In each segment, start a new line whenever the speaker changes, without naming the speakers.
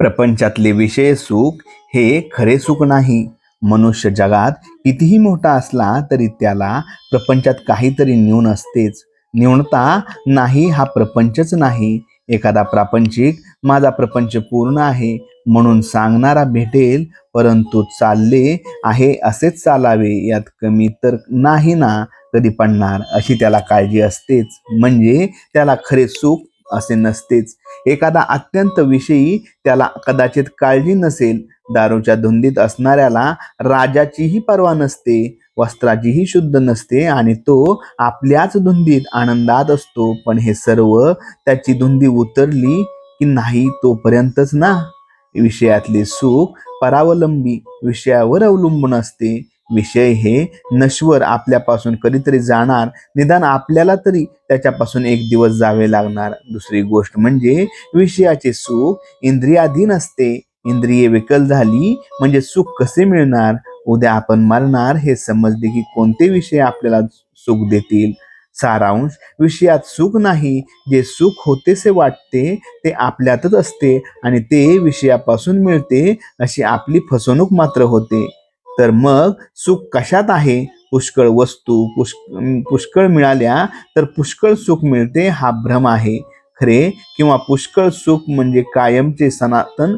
प्रपंचातले विषय सुख हे खरे सुख नाही. मनुष्य जगात कितीही मोठा असला तरी त्याला प्रपंचात काहीतरी न्यून असतेच. न्यूनता नाही हा प्रपंचच नाही. एखादा प्रापंचिक माझा प्रपंच पूर्ण आहे म्हणून सांगणारा भेटेल परंतु चालले आहे असेच चालावे यात कमी तर नाही ना कधी पडणार अशी त्याला काळजी असतेच. म्हणजे त्याला खरे सुख असे नसतेच. एखादा अत्यंत विषयी त्याला कदाचित काळजी नसेल दारूच्या धुंदीत असणाऱ्याला राजाचीही पर्वा नसते वस्त्राचीही शुद्ध नसते आणि तो आपल्याच धुंदीत आनंदात असतो. पण हे सर्व त्याची धुंदी उतरली की नाही तोपर्यंतच ना? विषयातले सुख परावलंबी विषयावर अवलंबून असते. विषय हे नश्वर आपल्यापासून कधीतरी जाणार. निदान आपल्याला तरी त्याच्यापासून एक दिवस जावे लागणार. दुसरी गोष्ट म्हणजे विषयाचे सुख इंद्रियाधीन असते. इंद्रिये विकल झाली म्हणजे सुख कसे मिळणार? उद्या आपण मरणार हे समजले की कोणते विषय आपल्याला सुख देतील? सारांश विषयात सुख नाही. जे सुख होतेसे वाटते ते आपल्यातच असते आणि ते विषयापासून मिळते अशी आपली फसवणूक मात्र होते. तर मग सुख कशात आहे? पुष्कळ वस्तू पुष् पुष्कळ मिळाल्या तर पुष्कळ सुख मिळते हा भ्रम आहे. खरे? किंवा पुष्कळ सुख म्हणजे कायमचे सनातन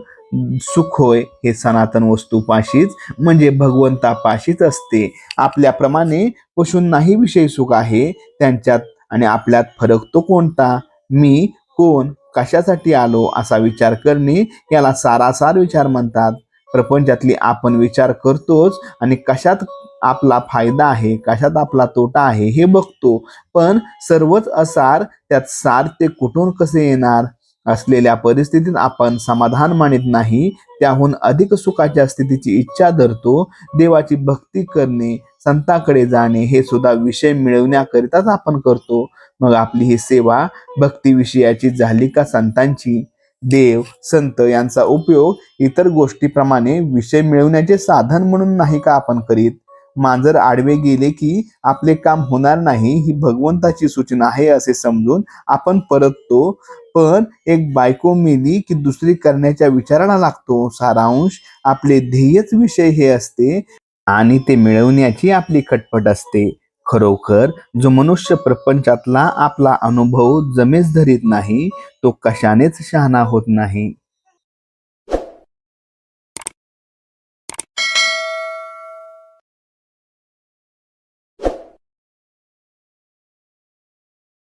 सुख होय हे सनातन वस्तूपाशीच म्हणजे भगवंतापाशीच असते. आपल्याप्रमाणे पशूंनाही विषय सुख आहे त्यांच्यात आणि आपल्यात फरक तो कोणता? मी कोण? कशासाठी आलो? असा विचार करणे याला सारासार विचार म्हणतात. प्रपंचातली आपण विचार करतोच आणि कशात आपला फायदा आहे कशात आपला तोटा आहे हे बघतो. पण सर्वच असार त्यात सार ते कुठून कसे येणार? असलेल्या परिस्थितीत आपण समाधान मानित नाही त्याहून अधिक सुखाच्या स्थितीची इच्छा धरतो. देवाची भक्ती करणे संताकडे जाणे हे सुद्धा विषय मिळवण्याकरिताच आपण करतो. मग आपली ही सेवा भक्ती विषयाची झाली का संतांची? देव संत यांचा उपयोग इतर गोष्टीप्रमाणे विषय मिळवण्याचे साधन म्हणून नाही का आपण करीत? मांजर आडवे गेले की आपले काम होणार नाही ही भगवंताची सूचना आहे असे समजून आपण परततो. पण एक बायको मिली की दुसरी करण्याच्या विचाराला लागतो. सारांश आपले ध्येयच विषय हे असते आणि ते मिळवण्याची आपली खटपट असते. खरोखर जो मनुष्य प्रपंचातला आपला अनुभव जमेच धरीत नाही तो कशानेच शहाणा होत नाही.